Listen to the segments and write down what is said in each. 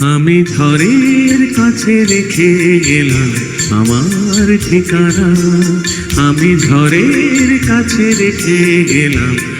আমি ঝড়ের কাছে রেখে গেলাম আমার ঠিকানা। আমি ঝড়ের কাছে রেখে গেলাম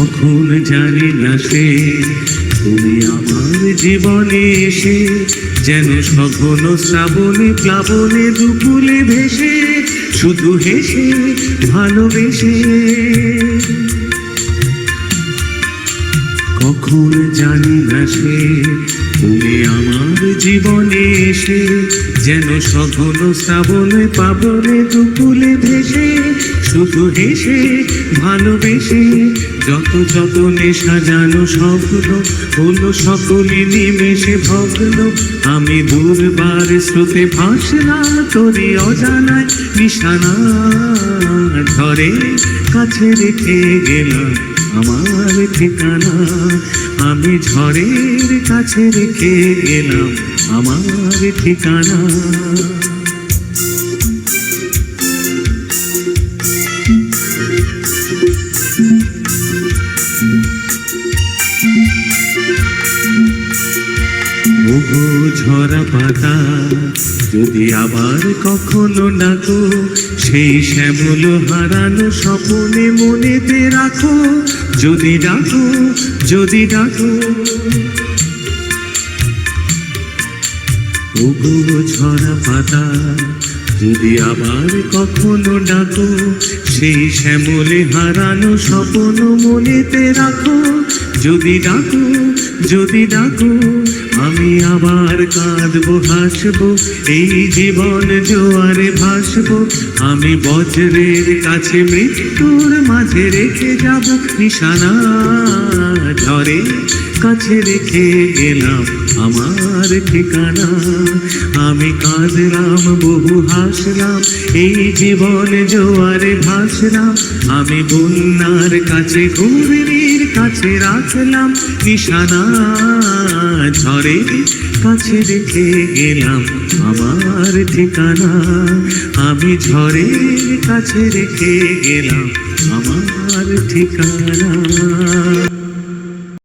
কখন জানি না সে, তুমি আমার জীবনে এসে যেন সঘন শ্রাবণে, প্লাবনে দুপুলে ভেসে শুধু হেসে, ভালোবেসে। কখন জানি না সে, তুমি আমার জীবনে এসে যেন সঘন শ্রাবণে পাবনে দুপুলে ভেসে শুধু হেসে, ভালোবেসে, যত যত নেশা জানো স্বপ্ন, হলো সকলে নিমেষে ভগ্ন। আমি দুর্বার স্রোতে ভাসলাম তোরে অজানায় নিশানা ধরে কাছে রেখে গেলাম আমার ঠিকানা। আমি ঝড়ের কাছে রেখে গেলাম আমার ঠিকানা। ঝরা পাতা যদি আবার কখনো ডাকো, সেই শ্যামল হারানো স্বপনে মনেতে রাখো। যদি ডাকো যদি ডাকো। ঝরা পাতা, যদি আবার কখনো ডাকো, সেই শ্যামলে হারানো স্বপ্ন মনেতে রাখো। যদি ডাকো যদি ডাকো, আমি আবার কাঁদবো, হাসবো, এই জীবন জোয়ারে ভাসবো। আমি বজ্রের কাছে মৃত্যুর মাঝে রেখে যাব, নিশানা ঝরে কাছে রেখে গেলাম আমার ঠিকানা, আমি কাঁদলাম, বহু হাসলাম, এই জীবন জোয়ারে ভাসলাম। আমি বন্যার কাছে ঘুরির কাছে রাখলাম, নিশানা ঝরে কাছে রেখে গেলাম। আমার ঠিকানা, আমি ঝড়ের কাছে রেখে গেলাম। আমার ঠিকানা।